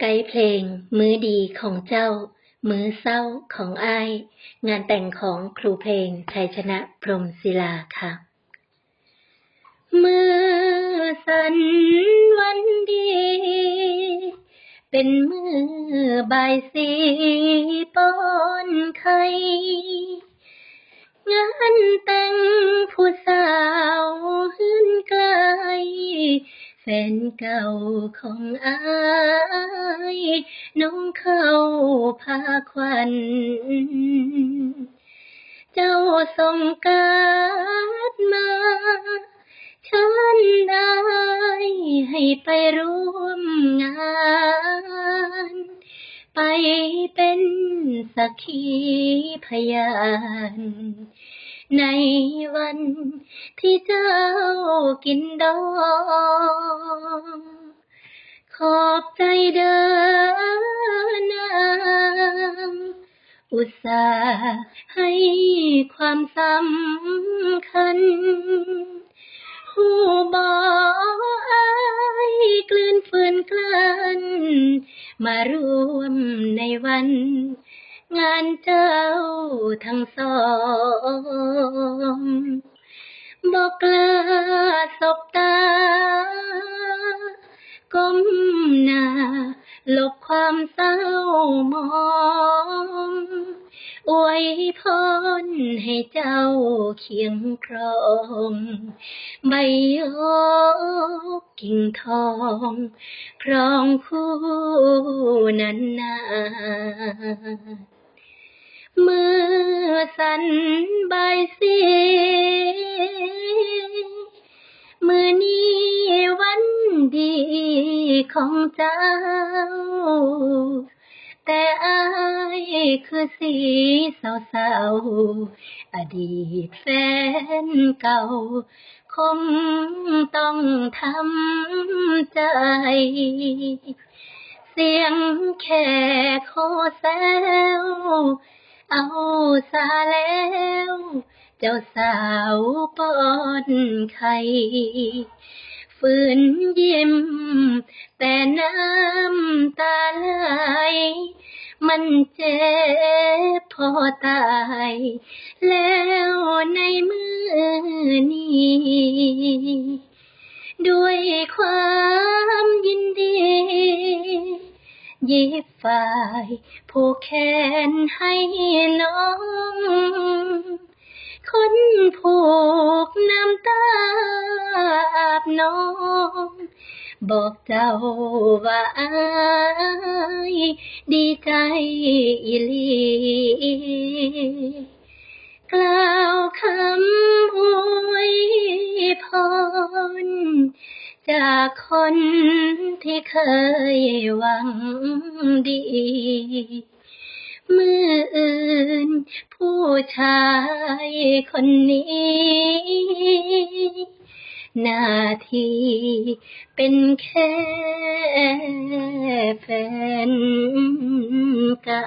ไกด์เพลง มื้อดีของเจ้า มื้อเศร้าของอ้าย งานแต่งของครูเพลงชัยชนะพรมศิลาค่ะ มือสันวันดี เป็นมือบายสีป้อนไข่งานแต่งผู้สาวหื่นไกล แฟนเก่าของอายน้องเข้าพาควัน เจ้าส่งการมา ฉันได้ให้ไปร่วมงาน ไปเป็นสักขีพยาน ในวันที่เจ้ากินดอง ขอบใจเด้อนางอุตส่าห์ให้ความสำคัญหูบออายกลืนฝืนกลั้น มาร่วมในวัน งานเจ้าทั้งสองบอกกล้าสบตา ก้มหน้าหลบความเศร้ามองอวยพรให้เจ้าเคียงครอง ใบยกกิ่งทอง ครองคู่นานาน มือสันใบสีมือนี้วันดีของเจ้า แต่อายคือสีเศร้าๆอดีตแฟนเก่า คงต้องทำใจเสียงแค่โคแซว เอาซาแล้ว เจ้าสาวป้อนไข่ฝืนยิ้ม แต่น้ำตาไหลมันเจ็บพอตาย แล้วในมือนี้ ด้วยความยินดี ยิบฝ่ายผูกแขนให้น้อง คนผูกน้ำตาอาบน้อง บอกเจ้าว่าอายดีใจอีลีกล่าวคำอวยพร จากคนที่เคยหวังดี มืออื่นผู้ชายคนนี้ หน้าที่เป็นแค่แฟนเก่า